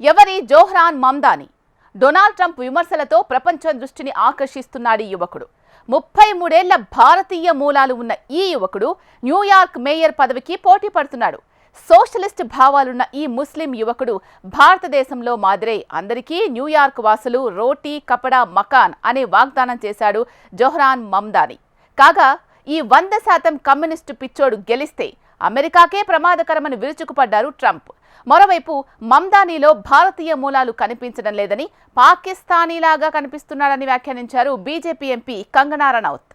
ఎవరి Zohran Mamdani? Donald Trump విమర్శలతో ప్రపంచం దృష్టిని ఆకర్షిస్తున్నాడు ఈ యువకుడు. ముప్పై మూడేళ్ళ భారతీయ మూలాలు ఉన్న ఈ యువకుడు న్యూయార్క్ మేయర్ పదవికి పోటీ పడుతున్నాడు. సోషలిస్ట్ భావాలున్న ఈ ముస్లిం యువకుడు భారతదేశంలో మాదిరే అందరికీ న్యూయార్క్ వాసులు రోటీ కపడా మకాన్ అనే వాగ్దానం చేశాడు జోహ్రాన్ మమ్దాని. కాగా ఈ వంద శాతం కమ్యూనిస్టు పిచ్చోడు గెలిస్తే అమెరికాకే ప్రమాదకరమని విరుచుకుపడ్డారు ట్రంప్. మరోవైపు మమ్దానీలో భారతీయ మూలాలు కనిపించడం లేదని పాకిస్తానీలాగా కనిపిస్తున్నాడని వ్యాఖ్యానించారు బీజేపీ ఎంపీ కంగనా రనౌత్.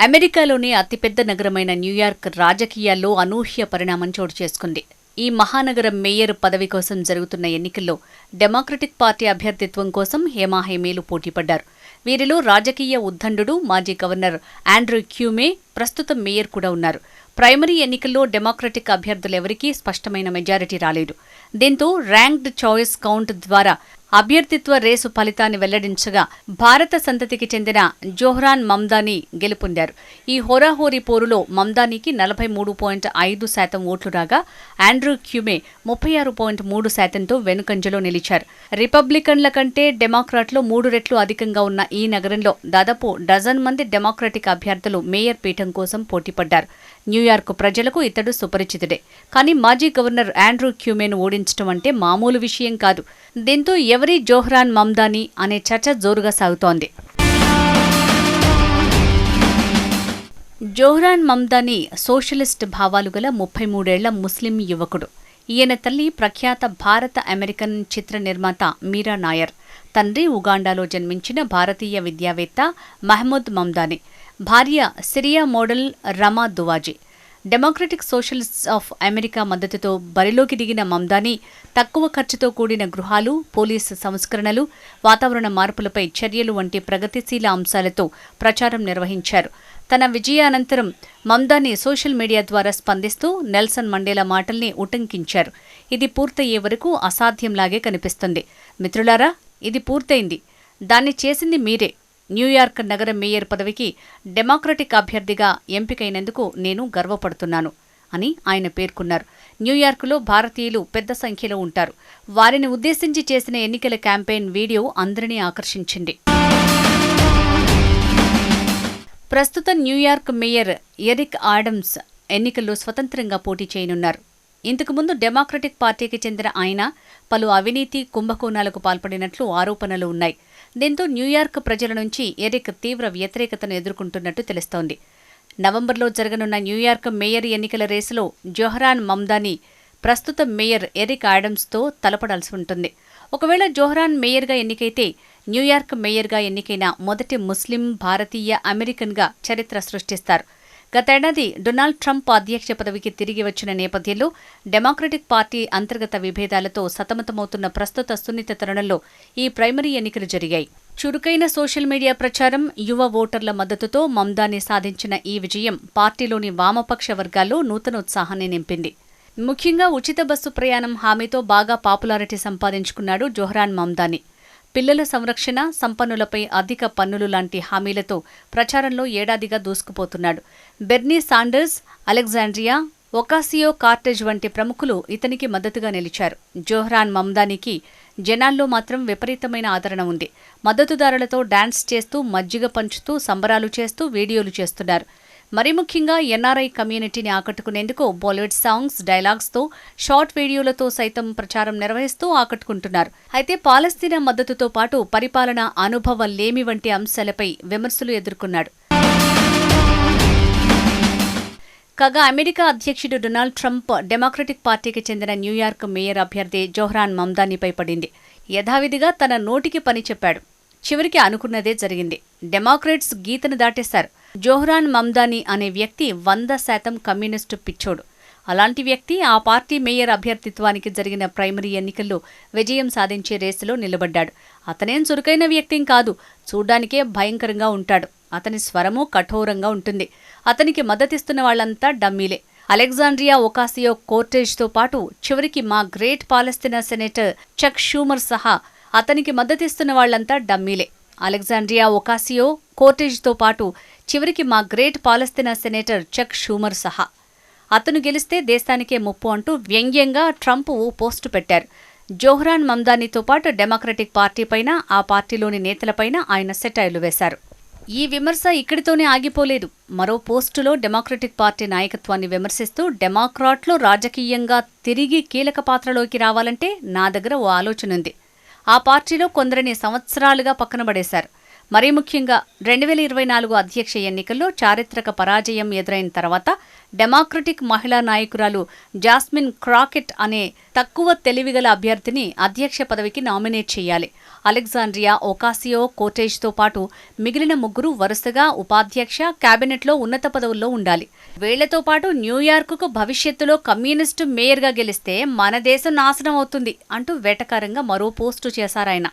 అమెరికాలోని అతిపెద్ద నగరమైన న్యూయార్క్ రాజకీయాల్లో అనూహ్య పరిణామం చోటు చేసుకుంది. ఈ మహానగరం మేయర్ పదవి కోసం జరుగుతున్న ఎన్నికల్లో డెమోక్రటిక్ పార్టీ అభ్యర్థిత్వం కోసం హేమాహేమీలు పోటీపడ్డారు. వీరిలో రాజకీయ ఉద్దండు మాజీ గవర్నర్ ఆండ్రూ క్యూమే ప్రస్తుతం మేయర్ కూడా ఉన్నారు. ప్రైమరీ ఎన్నికల్లో డెమోక్రటిక్ అభ్యర్థులెవరికీ స్పష్టమైన మెజారిటీ రాలేదు. దీంతో ర్యాంక్డ్ చాయిస్ కౌంట్ ద్వారా అభ్యర్థిత్వ రేసు ఫలితాన్ని వెల్లడించగా భారత సంతతికి చెందిన జోహ్రాన్ మమ్దానీ గెలుపొందారు. ఈ హోరాహోరీ పోరులో మమ్దానీకి నలభై మూడు పాయింట్ ఐదు శాతం ఓట్లు రాగా ఆండ్రూ క్యూమే ముప్పై ఆరు పాయింట్ మూడు శాతంతో వెనుకంజలో నిలిచారు. రిపబ్లికన్ల కంటే డెమోక్రాట్లు మూడు రెట్లు అధికంగా ఉన్న ఈ నగరంలో దాదాపు డజన్ మంది డెమోక్రటిక్ అభ్యర్థులు మేయర్ పీఠం కోసం పోటీపడ్డారు. న్యూయార్క్ ప్రజలకు ఇతడు సుపరిచితుడే. కానీ మాజీ గవర్నర్ ఆండ్రూ క్యూమేను ఓడించడం అంటే మామూలు విషయం కాదు. దీంతో ఎవరి జోహ్రాన్ మమ్దానీ అనే చర్చ జోరుగా సాగుతోంది. జోహ్రాన్ మమ్దానీ సోషలిస్ట్ భావాలు గల ముప్పై మూడేళ్ళ ముస్లిం యువకుడు. ఈయన తల్లి ప్రఖ్యాత భారత అమెరికన్ చిత్ర నిర్మాత మీరా నాయర్. తండ్రి ఉగాండాలో జన్మించిన భారతీయ విద్యావేత్త మహమ్మద్ మమ్దానీ. భార్య Syria model Rama Duwaji. Democratic Socialists of America మద్దతుతో బరిలోకి దిగిన మమ్దానీ తక్కువ ఖర్చుతో కూడిన గృహాలు పోలీసు సంస్కరణలు వాతావరణ మార్పులపై చర్యలు వంటి ప్రగతిశీల అంశాలతో ప్రచారం నిర్వహించారు. తన విజయానంతరం మమ్దానీ సోషల్ మీడియా ద్వారా స్పందిస్తూ నెల్సన్ మండేలా మాటల్ని ఉటంకించారు. ఇది పూర్తయ్యే వరకు అసాధ్యంలాగే కనిపిస్తుంది. మిత్రులారా ఇది పూర్తయింది. దాన్ని చేసింది మీరే. న్యూయార్క్ నగర మేయర్ పదవికి డెమోక్రటిక్ అభ్యర్థిగా ఎంపికైనందుకు నేను గర్వపడుతున్నాను అని ఆయన పేర్కొన్నారు. న్యూయార్క్లో భారతీయులు పెద్ద సంఖ్యలో ఉంటారు. వారిని ఉద్దేశించి చేసిన ఎన్నికల క్యాంపెయిన్ వీడియో అందరినీ ఆకర్షించింది. ప్రస్తుతం న్యూయార్క్ మేయర్ ఎరిక్ ఆడమ్స్ ఎన్నికల్లో స్వతంత్రంగా పోటీ చేయనున్నారు. ఇంతకుముందు డెమోక్రటిక్ పార్టీకి చెందిన ఆయన పలు అవినీతి కుంభకోణాలకు పాల్పడినట్లు ఆరోపణలు ఉన్నాయి. దీంతో న్యూయార్క్ ప్రజల నుంచి ఎరిక్ తీవ్ర వ్యతిరేకతను ఎదుర్కొంటున్నట్టు తెలుస్తోంది. నవంబర్లో జరగనున్న న్యూయార్క్ మేయర్ ఎన్నికల రేసులో జొహరాన్ మమ్దానీ ప్రస్తుత మేయర్ ఎరిక్ ఆడమ్స్తో తలపడాల్సి ఉంటుంది. ఒకవేళ జోహరాన్ మేయర్గా ఎన్నికైతే న్యూయార్క్ మేయర్గా ఎన్నికైన మొదటి ముస్లిం భారతీయ అమెరికన్గా చరిత్ర సృష్టిస్తారు. గతేడాది డొనాల్డ్ ట్రంప్ అధ్యక్ష పదవికి తిరిగి వచ్చిన నేపథ్యంలో డెమోక్రటిక్ పార్టీ అంతర్గత విభేదాలతో సతమతమవుతున్న ప్రస్తుత సున్నిత తరుణంలో ఈ ప్రైమరీ ఎన్నికలు జరిగాయి. చురుకైన సోషల్ మీడియా ప్రచారం యువ ఓటర్ల మద్దతుతో మమ్దాని సాధించిన ఈ విజయం పార్టీలోని వామపక్ష వర్గాల్లో నూతన ఉత్సాహాన్ని నింపింది. ముఖ్యంగా ఉచిత బస్సు ప్రయాణం హామీతో బాగా పాపులారిటీ సంపాదించుకున్నాడు జోహ్రాన్ మమ్దాని. పిల్లల సంరక్షణ సంపన్నులపై అధిక పన్నులు లాంటి హామీలతో ప్రచారంలో ఏడాదిగా దూసుకుపోతున్నాడు. Bernie Sanders Alexandria Ocasio Cortez వంటి ప్రముఖులు ఇతనికి మద్దతుగా నిలిచారు. జోహ్రాన్ మమ్దానికి జనాల్లో మాత్రం విపరీతమైన ఆదరణ ఉంది. మద్దతుదారులతో డాన్స్ చేస్తూ మజ్జిగ పంచుతూ సంబరాలు చేస్తూ వీడియోలు చేస్తున్నారు. మరి ముఖ్యంగా ఎన్ఆర్ఐ కమ్యూనిటీని ఆకట్టుకునేందుకు బాలీవుడ్ సాంగ్స్ డైలాగ్స్తో షార్ట్ వీడియోలతో సైతం ప్రచారం నిర్వహిస్తూ ఆకట్టుకుంటున్నారు. అయితే పాలస్తీనా మద్దతుతో పాటు పరిపాలన అనుభవం లేమి వంటి అంశాలపై విమర్శలు ఎదుర్కొన్నాడు. కాగా అమెరికా అధ్యక్షుడు డొనాల్డ్ ట్రంప్ డెమోక్రటిక్ పార్టీకి చెందిన న్యూయార్క్ మేయర్ అభ్యర్థి జోహ్రాన్ మమ్దానీపై పడింది. యథావిధిగా తన నోటికి పని చెప్పాడు. చివరికి అనుకున్నదే జరిగింది. డెమోక్రేట్స్ గీతను దాటేశారు. జోహ్రాన్ మమ్దానీ అనే వ్యక్తి వంద శాతం కమ్యూనిస్టు పిచ్చోడు. అలాంటి వ్యక్తి ఆ పార్టీ మేయర్ అభ్యర్థిత్వానికి జరిగిన ప్రైమరీ ఎన్నికల్లో విజయం సాధించే రేసులో నిలబడ్డాడు. అతనేం చురుకైన వ్యక్తిం కాదు చూడ్డానికే భయంకరంగా ఉంటాడు. అతని స్వరము కఠోరంగా ఉంటుంది. అతనికి మద్దతిస్తున్న వాళ్ళంతా డమ్మీలే. అలెగ్జాండ్రియా ఒకాసియో కోర్టేజ్తో పాటు చివరికి మా గ్రేట్ పాలస్తీనా సెనేటర్ చక్ షూమర్ సహా అతనికి మద్దతిస్తున్న వాళ్ళంతా డమ్మీలే. అలెగ్జాండ్రియా ఒకాసియో కోర్టేజ్తో పాటు చివరికి మా గ్రేట్ పాలస్తీనా సెనేటర్ చక్ షూమర్ సహా. అతను గెలిస్తే దేశానికే ముప్పు అంటూ వ్యంగ్యంగా ట్రంప్ ఓ పోస్టు పెట్టారు. జోహ్రాన్ మమ్దానీతో పాటు డెమోక్రటిక్ పార్టీపైన ఆ పార్టీలోని నేతలపైన ఆయన సెటైలు వేశారు. ఈ విమర్శ ఇక్కడితోనే ఆగిపోలేదు. మరో పోస్టులో డెమోక్రటిక్ పార్టీ నాయకత్వాన్ని విమర్శిస్తూ డెమోక్రాట్లు రాజకీయంగా తిరిగి కీలక పాత్రలోకి రావాలంటే నా దగ్గర ఓ ఆలోచన ఉంది ఆ పార్టీలో కొందరిని సంవత్సరాలుగా పక్కన పడేశారు. మరీ ముఖ్యంగా రెండు వేల ఇరవై నాలుగు అధ్యక్ష ఎన్నికల్లో చారిత్రక పరాజయం ఎదురైన తర్వాత డెమోక్రటిక్ మహిళా నాయకురాలు జాస్మిన్ క్రాకెట్ అనే తక్కువ తెలివిగల అభ్యర్థిని అధ్యక్ష పదవికి నామినేట్ చేయాలి. అలెగ్జాండ్రియా ఒకాసియో కోటేజ్తో పాటు మిగిలిన ముగ్గురు వరుసగా ఉపాధ్యక్ష క్యాబినెట్లో ఉన్నత పదవుల్లో ఉండాలి. వీళ్ళతో పాటు న్యూయార్క్కు భవిష్యత్తులో కమ్యూనిస్టు మేయర్గా గెలిస్తే మన దేశం నాశనం అవుతుంది అంటూ వేటకారంగా మరో పోస్టు చేశారాయన.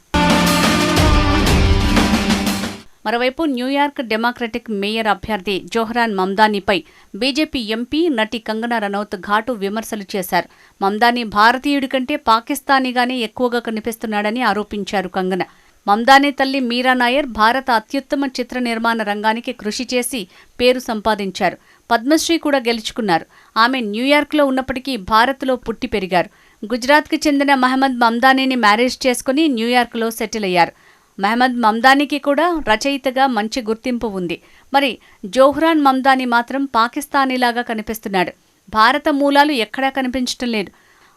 మరోవైపు న్యూయార్క్ డెమోక్రటిక్ మేయర్ అభ్యర్థి జోహ్రాన్ మమ్దానీపై బీజేపీ ఎంపీ నటి కంగనా రనౌత్ ఘాటు విమర్శలు చేశారు. మమ్దానీ భారతీయుడి కంటే పాకిస్తానీగానే ఎక్కువగా కనిపిస్తున్నాడని ఆరోపించారు కంగన. మమ్దానీ తల్లి మీరా నాయర్ భారత అత్యుత్తమ చిత్ర నిర్మాణ రంగానికి కృషి చేసి పేరు సంపాదించారు. పద్మశ్రీ కూడా గెలుచుకున్నారు. ఆమె న్యూయార్క్లో ఉన్నప్పటికీ భారత్లో పుట్టి పెరిగారు. గుజరాత్కి చెందిన మహమ్మద్ మమ్దానీని మ్యారేజ్ చేసుకుని న్యూయార్క్లో సెటిల్ అయ్యారు. మహమ్మద్ మమ్దానీకి కూడా రచయితగా మంచి గుర్తింపు ఉంది. మరి జోహ్రాన్ మమ్దానీ మాత్రం పాకిస్తానీలాగా కనిపిస్తున్నాడు. భారత మూలాలు ఎక్కడా కనిపించటం లేదు.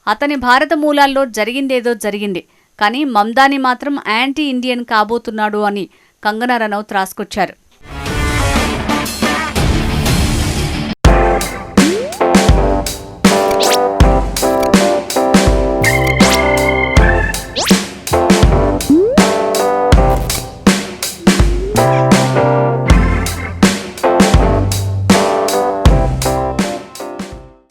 అతని భారత మూలాల్లో జరిగిందేదో జరిగింది. కానీ మమ్దానీ మాత్రం యాంటీ ఇండియన్ కాబోతున్నాడు అని కంగనా రనౌత్ రాసుకొచ్చారు.